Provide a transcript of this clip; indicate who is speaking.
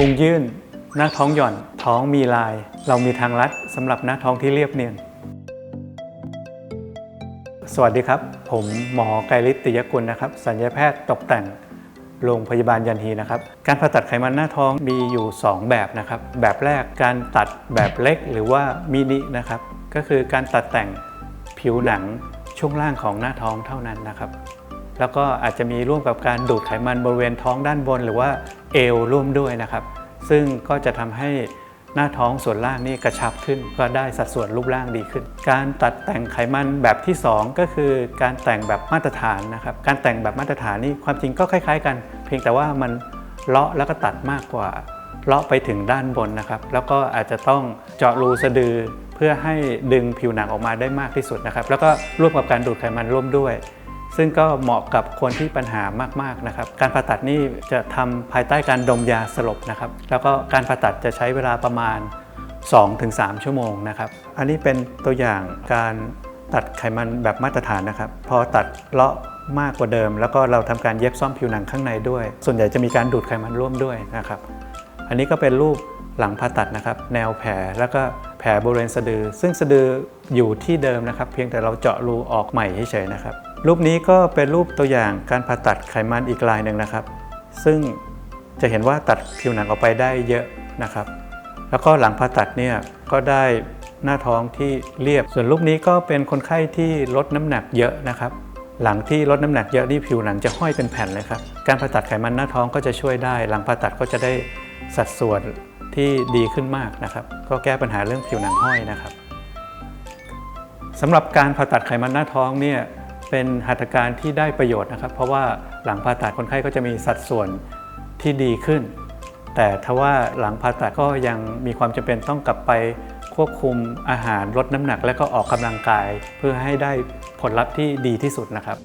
Speaker 1: พุงยื่น หน้าท้องหย่อน ท้องมีลาย เรามีทางลัดสำหรับหน้าท้องที่เรียบเนียน สวัสดีครับ ผมหมอไกรฤทธิ์ติยกุลนะครับ สัญญาแพทย์ตกแต่งโรงพยาบาลยันฮีนะครับ การผ่าตัดไขมันหน้าท้องมีอยู่ 2 แบบนะครับ แบบแรกการตัดแบบเล็กหรือว่ามินินะครับ ก็คือการตัดแต่งผิวหนังช่วงล่างของหน้าท้องเท่านั้นนะครับ แล้วก็อาจจะมีร่วมกับการดูดไขมันบริเวณท้องด้านบน หรือว่าเอวร่วมด้วยนะครับ ซึ่งก็จะทำให้หน้าท้องส่วนล่างนี่กระชับขึ้น ก็ได้สัดส่วนรูปร่างดีขึ้น การตัดแต่งไขมันแบบที่ 2 ก็คือการแต่งแบบมาตรฐานนะครับ การแต่งแบบมาตรฐานนี่ความจริงก็คล้าย ๆ กัน เพียงแต่ว่ามันเลาะแล้วก็ตัดมากกว่าเลาะไปถึงด้านบนนะครับ แล้วก็อาจจะต้องเจาะรูสะดือเพื่อให้ดึงผิวหนังออกมาได้มากที่สุดนะครับ แล้วก็ร่วมกับการดูดไขมันร่วมด้วย ซึ่งก็เหมาะกับคนที่ปัญหามากๆนะครับ การผ่าตัดนี่จะทำภายใต้การดมยาสลบนะครับ แล้วก็การผ่าตัดจะใช้เวลาประมาณ 2-3 ชั่วโมงนะครับ อันนี้เป็นตัวอย่างการตัดไขมันแบบมาตรฐานนะครับ พอตัดเลาะมากกว่าเดิม แล้วก็เราทำการเย็บซ่อมผิวหนังข้างในด้วย ส่วนใหญ่จะมีการดูดไขมันร่วมด้วยนะครับ อันนี้ก็เป็นรูปหลังผ่าตัดนะครับ แนวแผลแล้วก็แผลบริเวณสะดือ ซึ่งสะดืออยู่ที่เดิมนะครับ เพียงแต่เราเจาะรูออกใหม่เฉยๆนะครับ รูปนี้ก็เป็นรูปตัวอย่างการผ่าตัดไขมันอีกลายหนึ่งนะครับ ซึ่งจะเห็นว่าตัดผิวหนังออกไปได้เยอะนะครับ แล้วก็หลังผ่าตัดเนี่ยก็ได้หน้าท้องที่เรียบ ส่วนรูปนี้ก็เป็นคนไข้ที่ลดน้ำหนักเยอะนะครับ หลังที่ลดน้ำหนักเยอะนี่ผิวหนังจะห้อยเป็นแผ่นเลยครับ การผ่าตัดไขมันหน้าท้องก็จะช่วยได้ หลังผ่าตัดก็จะได้สัดส่วนที่ดีขึ้นมากนะครับ ก็แก้ปัญหาเรื่องผิวหนังห้อยนะครับสำหรับการผ่าตัดไขมันหน้าท้องเนี่ย เป็นหัตถการที่ได้ประโยชน์นะครับ เพราะว่าหลังผ่าตัดคนไข้ก็จะมีสัดส่วนที่ดีขึ้น แต่ถ้าว่าหลังผ่าตัดก็ยังมีความจำเป็นต้องกลับไปควบคุมอาหารลดน้ำหนัก และก็ออกกำลังกาย เพื่อให้ได้ผลลัพธ์ที่ดีที่สุดนะครับ